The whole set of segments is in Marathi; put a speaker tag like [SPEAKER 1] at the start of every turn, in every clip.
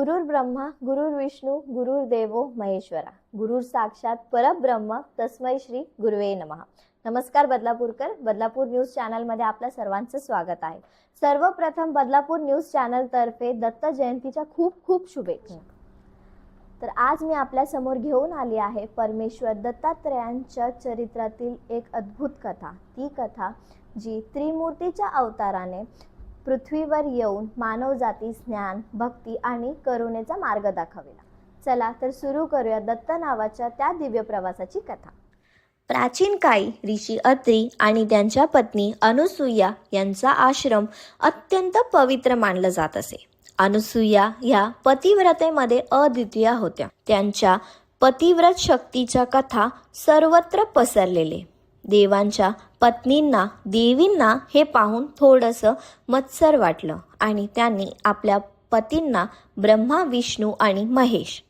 [SPEAKER 1] गुरुर ब्रह्मा गुरुर विष्णू गुरुर देवो महेश्वरा. गुरुर साक्षात परब्रह्म तस्मै श्री गुरुवे नमः. नमस्कार बदलापूरकर. बदलापूर न्यूज चॅनलमध्ये आपल्या सर्वांचं स्वागत आहे. सर्वप्रथम बदलापूर न्यूज चॅनलतर्फे दत्त जयंतीच्या खूप खूप शुभेच्छा. तर आज मी आपल्यासमोर घेऊन आली आहे परमेश्वर दत्तात्रयांच्या चरित्रातील एक अद्भुत कथा. ती कथा जी त्रिमूर्तीच्या अवताराने पृथ्वीवर येऊन मानवजातीस ज्ञान भक्ती आणि करुणेचा मार्ग दाखविला. चला तर सुरू करूया दत्त नावाच्या त्या दिव्य प्रवासाची कथा. प्राचीन काळी ऋषी अत्री आणि त्यांच्या पत्नी अनुसूया यांचा आश्रम अत्यंत पवित्र मानलं जात असे. अनुसूया ह्या पतिव्रतेमध्ये अद्वितीय होत्या. त्यांच्या पतिव्रत शक्तीच्या कथा सर्वत्र पसरलेले. देवांच्या पत्नींना देवींना हे पाहून थोडंसं मत्सर वाटलं आणि त्यांनी आपल्या पतींना ब्रह्मा विष्णू आणि महेश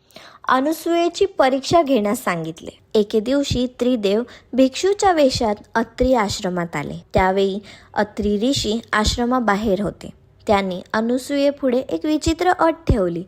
[SPEAKER 1] अनुसूयेची परीक्षा घेण्यास सांगितले. एके दिवशी त्रिदेव भिक्षूच्या वेशात अत्री आश्रमात आले. त्यावेळी अत्री ऋषी आश्रमाबाहेर होते. त्यांनी अनुसूयेपुढे एक विचित्र अट ठेवली.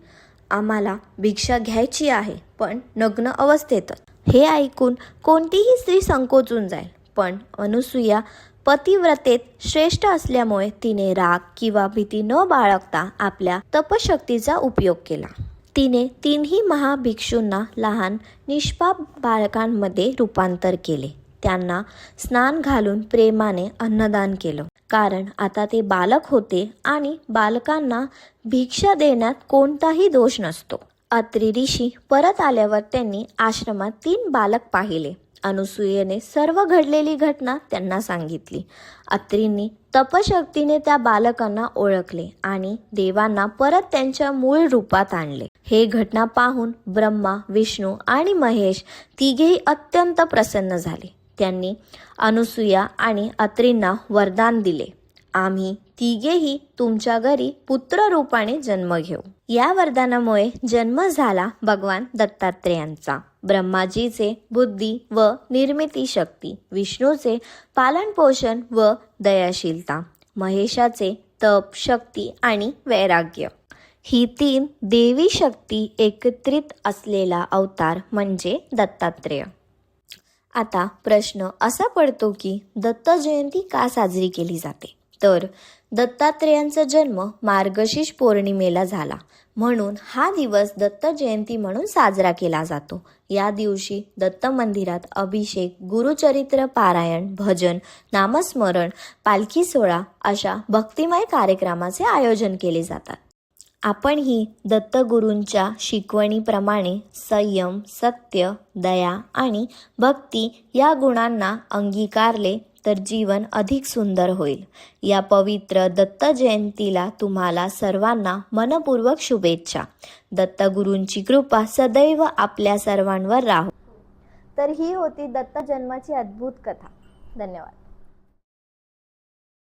[SPEAKER 1] आम्हाला भिक्षा घ्यायची आहे पण नग्न अवस्थेतच. हे ऐकून कोणतीही स्त्री संकोचून जाईल. पण अनुसूया पतिव्रतेत श्रेष्ठ असल्यामुळे तिने राग किंवा भीती न बाळगता आपल्या तपशक्तीचा उपयोग केला. तिने तीनही महाभिक्षूंना लहान निष्पाप बालकांमध्ये रूपांतर केले. त्यांना स्नान घालून प्रेमाने अन्नदान केलं. कारण आता ते बालक होते आणि बालकांना भिक्षा देण्यात कोणताही दोष नसतो. अत्री ऋषी परत आल्यावर त्यांनी आश्रमात तीन बालक पाहिले. अनुसूयेने सर्व घडलेली घटना त्यांना सांगितली. अत्रींनी तपशक्तीने त्या बालकांना ओळखले आणि देवांना परत त्यांच्या मूळ रूपात आणले. हे घटना पाहून ब्रह्मा विष्णू आणि महेश तिघेही अत्यंत प्रसन्न झाले. त्यांनी अनुसूया आणि अत्रींना वरदान दिले. आम्ही तिघेही तुमच्या घरी पुत्र रूपाने जन्म घेऊ. या वरदानामुळे जन्म झाला भगवान दत्तात्रेयांचा. ब्रह्माजीचे बुद्धी व निर्मिती शक्ती विष्णूचे पालनपोषण व दयाशीलता महेशाचे तप शक्ती आणि वैराग्य. ही तीन देवी शक्ती एकत्रित असलेला अवतार म्हणजे दत्तात्रेय. आता प्रश्न असा पडतो की दत्त जयंती का साजरी केली जाते? तर दत्तात्रेयांचा जन्म मार्गशीर्ष पौर्णिमेला झाला. म्हणून हा दिवस दत्त जयंती म्हणून साजरा केला जातो. या दिवशी दत्त मंदिरात अभिषेक गुरुचरित्र पारायण भजन नामस्मरण पालखी सोहळा अशा भक्तिमय कार्यक्रमाचे आयोजन केले जातात. आपणही दत्तगुरूंच्या शिकवणीप्रमाणे संयम सत्य दया आणि भक्ती या गुणांना अंगीकारले तर जीवन अधिक सुंदर होईल. या पवित्र दत्त जयंतीला तुम्हाला सर्वांना मनपूर्वक शुभेच्छा. दत्तगुरूंची कृपा सदैव आपल्या सर्वांवर राहो. तर ही होती दत्त जन्माची अद्भुत कथा. धन्यवाद.